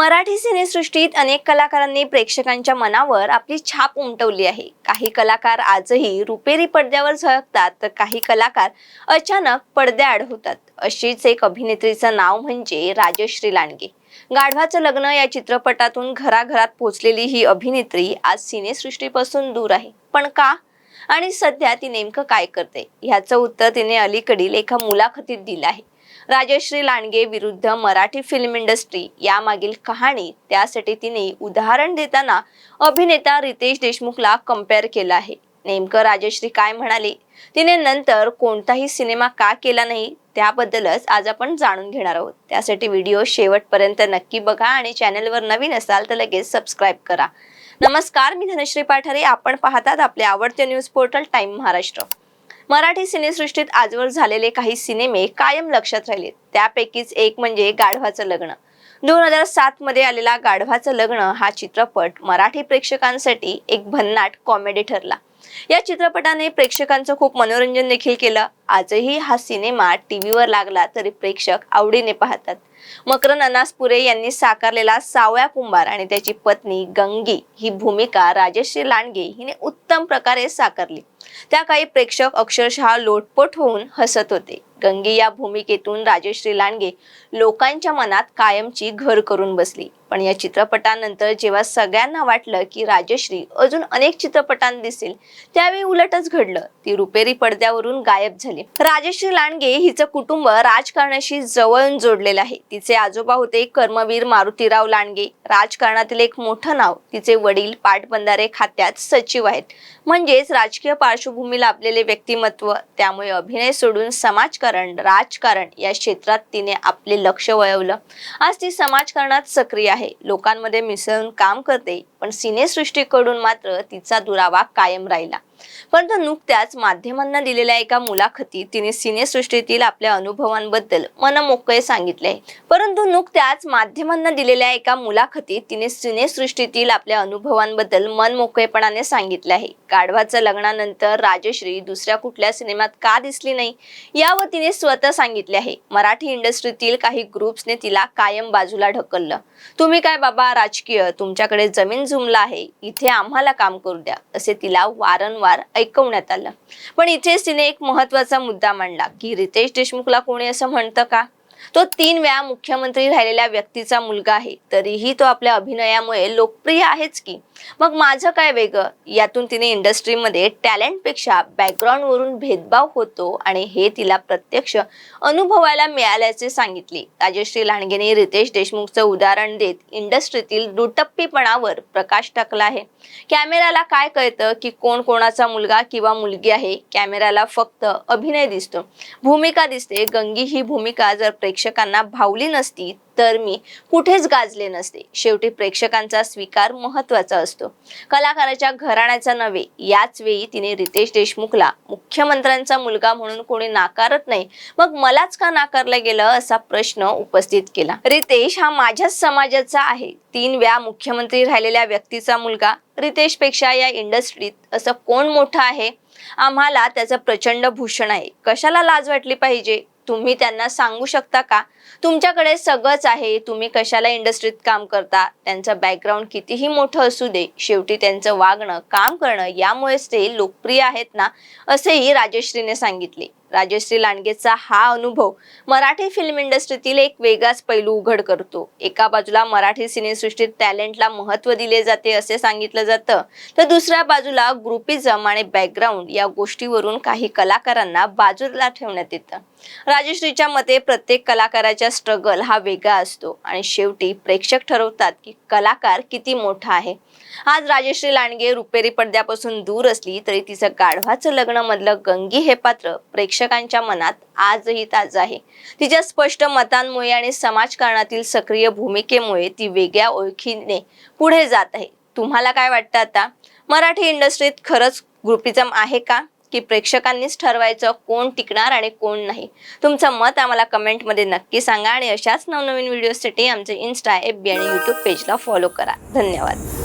मराठी सिनेसृष्टीत अनेक कलाकारांनी प्रेक्षकांच्या मनावर आपली छाप उमटवली आहे. काही कलाकार आजही रुपेरी पडद्यावर झळकतात तर काही कलाकार अचानक पडद्याआड होतात. अशीच एक अभिनेत्रीचं नाव म्हणजे राजश्री लांडगे. गाढवाचं लग्न या चित्रपटातून घराघरात पोचलेली ही अभिनेत्री आज सिनेसृष्टीपासून दूर आहे. पण का? आणि सध्या ती नेमकं काय करते? ह्याचं उत्तर तिने अलीकडील एका मुलाखतीत दिलं आहे. राजश्री लांडगे विरुद्ध मराठी फिल्म इंडस्ट्री यामागील कहाणी. त्यासाठी तिने उदाहरण देताना अभिनेता रितेश देशमुखला कंपेअर केलं आहे. नेमकं राजश्री काय म्हणाली? तिने नंतर कोणताही सिनेमा का केला नाही? त्याबद्दलच आज आपण जाणून घेणार आहोत. त्यासाठी व्हिडिओ शेवटपर्यंत नक्की बघा आणि चॅनलवर नवीन असाल तर लगेच सबस्क्राईब करा. नमस्कार मी धनश्री पाठारे. आपण पाहतात आपले आवडते news portal time Maharashtra Marathi सिनेसृष्टीत आजवर झालेले काही सिनेमे कायम लक्षात राहिले त्यापैकीच एक म्हणजे गाढवाचं लग्न. दोन हजार सात मध्ये आलेला गाढवाचं लग्न हा चित्रपट मराठी प्रेक्षकांसाठी एक भन्नाट कॉमेडी ठरला. या चित्रपटाने प्रेक्षकांचं खूप मनोरंजन देखील केलं. आजही हा सिनेमा टीव्हीवर लागला तरी प्रेक्षक आवडीने पाहतात. मकरन अनासपुरे यांनी साकारलेला सावळ्या कुंभार आणि त्याची पत्नी गंगी ही भूमिका राजश्री लांडगे हिने उत्तम प्रकारे साकारली. त्या काही प्रेक्षक अक्षरशः लोटपोट होऊन हसत होते. गंगी या भूमिकेतून राजश्री लांडगे लोकांच्या मनात कायमची घर करून बसली. पण या चित्रपटानंतर जेव्हा सगळ्यांना वाटलं की राजश्री अजून अनेक चित्रपटांत दिसेल त्यावेळी उलटच घडलं. ती रुपेरी पडद्यावरून गायब झाली. राजश्री लांडगे हिचं कुटुंब राजकारणाशी जवळून जोडलेलं आहे. तिचे आजोबा होते कर्मवीर मारुतीराव लांडगे. राजकारणातील एक मोठं नाव तिचे वडील पाटबंधारे खात्यात सचिव आहेत. म्हणजेच राजकीय पार्श्वभूमी लाभलेले व्यक्तिमत्व त्यामुळे अभिनय सोडून समाजकारण राजकारण या क्षेत्रात तिने आपले लक्ष वळवलं. आज ती समाजकारणात सक्रिय आहे. लोकांमध्ये मिसळून काम करते पण सिनेसृष्टीकडून मात्र तिचा दुरावा कायम राहिला. परंतु नुकत्याच माध्यमांना दिलेल्या एका मुलाखतीत तिने सिनेसृष्टीतील आपल्या अनुभवांबद्दल मनमोकळे सांगितले. परंतु नुकत्याच माध्यमांना दिलेल्या एका मुलाखतीत तिने सिनेसृष्टीतील आपल्या अनुभवांबद्दल मनमोकळेपणाने सांगितले आहे. गाढवाचं लग्नानंतर राजश्री दुसऱ्या कुठल्या सिनेमात का दिसली नाही यावर तिने स्वतः सांगितले आहे. मराठी इंडस्ट्रीतील काही ग्रुप्सने तिला कायम बाजूला ढकललं. तुम्ही काय बाबा राजकीय तुमच्याकडे जमीन जुमला आहे इथे आम्हाला काम करू द्या असे तिला वारंवार ऐकवण्यात आलं. पण इथेच तिने एक महत्त्वाचा मुद्दा मांडला की रितेश देशमुखला कोणी असं म्हणतं का? तो तीन वेळा मुख्यमंत्री राहिलेल्या व्यक्तीचा मुलगा आहे. तरीही तो आपल्या अभिनयामुळे लोकप्रिय आहेच की. मग माझं काय वेगळं? यातून तिने इंडस्ट्रीमध्ये टॅलेंटपेक्षा बॅकग्राऊंडवरून भेदभाव होतो आणि हे तिला प्रत्यक्ष अनुभवायला मिळाल्याचे सांगितले. राजश्री लांडगेने रितेश देशमुखचं उदाहरण देत इंडस्ट्रीतील दुटप्पीपणावर प्रकाश टाकला आहे. कॅमेराला काय कळतं की कोण कोणाचा मुलगा किंवा मुलगी आहे? कॅमेराला फक्त अभिनय दिसतो. भूमिका दिसते. गंगी ही भूमिका जर प्रेक्षकांना भावली नसती तर मी कुठेच गाजले नसते. शेवटी प्रेक्षकांचा स्वीकार महत्त्वाचा असतो. कलाकाराच्या घराण्याचा नव्हे याच वेळी तिने रितेश देशमुखला मुख्यमंत्र्यांचा मुलगा म्हणून कोणी नाकारत नाही मग मलाच का नाकारलं गेलं असा प्रश्न उपस्थित केला. रितेश हा माझ्याच समाजाचा आहे. तीन वेळा मुख्यमंत्री राहिलेल्या व्यक्तीचा मुलगा रितेशपेक्षा या इंडस्ट्रीत असं कोण मोठं आहे? आम्हाला त्याचं प्रचंड भूषण आहे. कशाला लाज वाटली पाहिजे? तुम्ही त्यांना सांगू शकता का? तुमच्याकडे सगळंच आहे. तुम्ही कशाला इंडस्ट्रीत काम करता? त्यांचं बॅकग्राऊंड कितीही मोठं असू दे शेवटी त्यांचं वागणं काम करणं यामुळेच ते लोकप्रिय आहेत ना असेही राजश्रीने सांगितले. राजश्री लांडगेचा हा अनुभव मराठी फिल्म इंडस्ट्रीतील एक वेगळाच पैलू उघड करतो. एका बाजूला मराठी सिनेसृष्टीत टॅलेंटला महत्त्व दिले जाते असे सांगितलं जातं तर दुसऱ्या बाजूला ग्रुपिझम आणि बॅकग्राऊंड या गोष्टीवरून काही कलाकारांना बाजूला ठेवण्यात येतं. राजश्रीच्या मते प्रत्येक कलाकाराच्या स्ट्रगल हा वेगळा असतो आणि शेवटी प्रेक्षक ठरवतात की कलाकार किती मोठा आहे. आज राजश्री लांडगे रुपेरी पडद्यापासून दूर असली तरी तिचं गाढवाचं लग्न मधलं गंगी हे पात्र प्रेक्षकांच्या मनात आजही ताजं आहे. तिच्या स्पष्ट मतांमुळे आणि समाजकारणातील सक्रिय भूमिकेमुळे ती वेगळ्या ओळखीने पुढे जात आहे. तुम्हाला काय वाटतं आता? मराठी इंडस्ट्रीत खरंच ग्रुपिझम आहे का? की प्रेक्षकांनीच ठरवायचं कोण टिकणार आणि कोण नाही? तुमचं मत आम्हाला कमेंटमध्ये नक्की सांगा आणि अशाच नवनवीन व्हिडिओसाठी आमचे इन्स्टा एफ बी आणि यूट्यूब पेजला फॉलो करा. धन्यवाद.